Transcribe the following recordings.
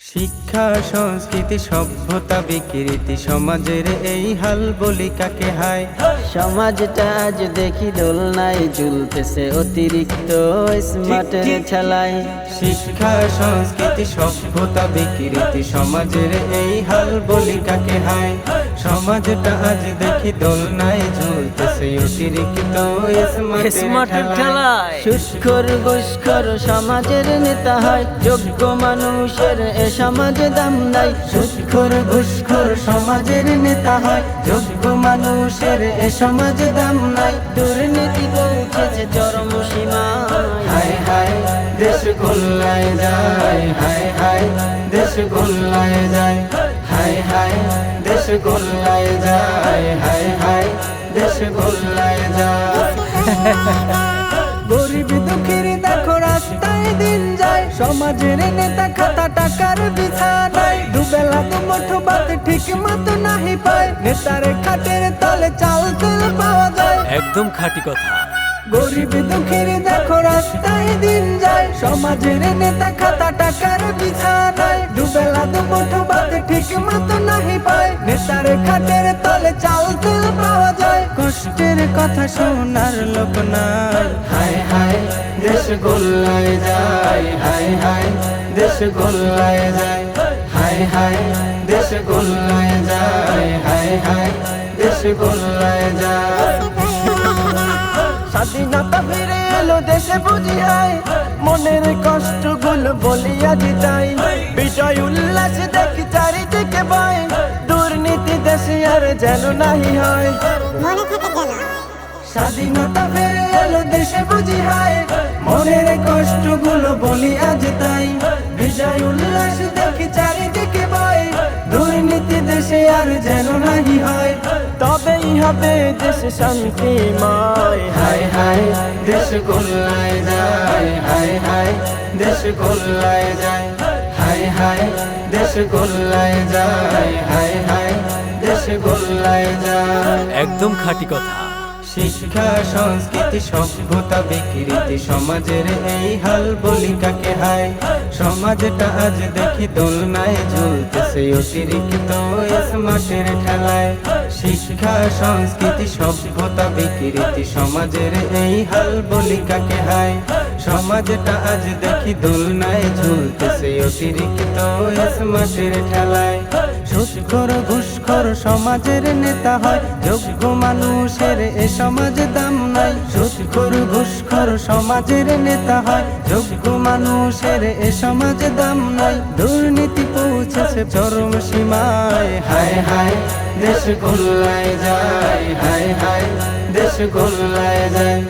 শিক্ষা সংস্কৃতি সভ্যতা বিকৃতি সমাজের এই হাল বলি কাকে হায়? সমাজটা আজ দেখি দোলনায় ঝুলতেছে অতিরিক্ত স্মার্টের ছালাই শিক্ষা সংস্কৃতি সভ্যতা বিকৃতি সমাজের এই হাল বলি কাকে হায়? সমাজটা আজ দেখি দোলনায় ঝুলতেছে অতিরিক্ত স্মার্টের ঠেলায়। সুস্কর ঘুষখর সমাজের নেতা হয় যোগ্য মানুষের এ সমাজে দাম নাই। সুৎখোর ঘুষখোর সমাজের নেতা হয় যোগ্য মানুষের এ সমাজে দাম নাই। দুর্নীতি পৌঁছেছে চরম সীমায়। হায় হায় দেশ গোল্লায় যায় হায় হায় দেশ গোল্লায় যায়। হায় হায় দেশ গোল্লায় যায় হায় হায় দেশ গোল্লায় যায়। গরিব দুঃখের দেখো রাস্তায় দিন যায় সমাজের নেতা খাতা টাকার বিছানায় দুবেলা দুমুঠো ভাত ঠিক মতো নাহি পায় নেতার খাটের তলে চাল তেল পাওয়া যায়। একদম খাঁটি কথা। গরিব দুঃখের দেখো রাস্তায় দিন যায় সমাজের নেতা খাতা টাকার বিছানায় দুবেলা ঠিক মতো নাহি পায়। নেতার খাটের তলে চাল তেল পাওয়া যায়। কষ্টের কথা শোনার লোক নাই। হায় হায়, দেশ গোল্লায় যায়। হায় হায়, দেশ গোল্লায় যায়। হায় হায়, দেশ গোল্লায় যায়। হায় হায়, দেশ গোল্লায় যায়। স্বাধীনতা ফিরে এলো দেশে বুঝি হয় মনের কষ্টগুলো বলিয়া দিতাই। বিজয় উল্লাস দেখি চারিদিকে বয় দুর্নীতি দেশে আর যেন নাহি হয়। স্বাধীনতা ফিরে এলো দেশে বুঝি হয় মনের কষ্টগুলো বলিয়া দিতাই। বিজয় উল্লাস দেখি চারিদিকে দেশে আর যেন নাহি হয়, তবেই হবে দেশে শান্তিময় হায় হায়, দেশ গোল্লায় যায়, হায় হায়, দেশ গোল্লায় যায়। হায় হায়, দেশ গোল্লায় যায়, হায় হায়, দেশ গোল্লায় যায়। একদম খাঁটি কথা। শিক্ষা, সংস্কৃতি, সভ্যতা, বিকৃতি, সমাজের এই হাল বলি কাকে হায়? সমাজটা আজ দেখি দোলনায় ঝুলতেছে অতিরিক্ত স্মার্টের ঠেলায়। শিক্ষা, সংস্কৃতি, সভ্যতা, বিকৃতি, সমাজের এই হাল বলি কাকে হায়? সমাজটা আজ দেখি দোলনায় ঝুলতেছে অতিরিক্ত স্মার্টের ঠেলায়। সুৎখর ঘুষখোর সমাজের নেতা হয়। যোগ্য মানুষের এ সমাজে দাম নাই সুৎখর ঘুষখোর সমাজের নেতা হয়। যোগ্য মানুষের এ সমাজে দাম নাই দুর্নীতি পৌঁছেছে চরম সীমায়। হায় হায়, দেশ গোল্লায় যায়। হায় হায়, দেশ গোল্লায় যায়।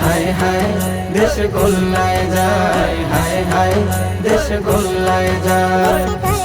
হায় হায়, দেশ গোল্লায় যায়। হায় হায়, দেশ গোল্লায় যায়।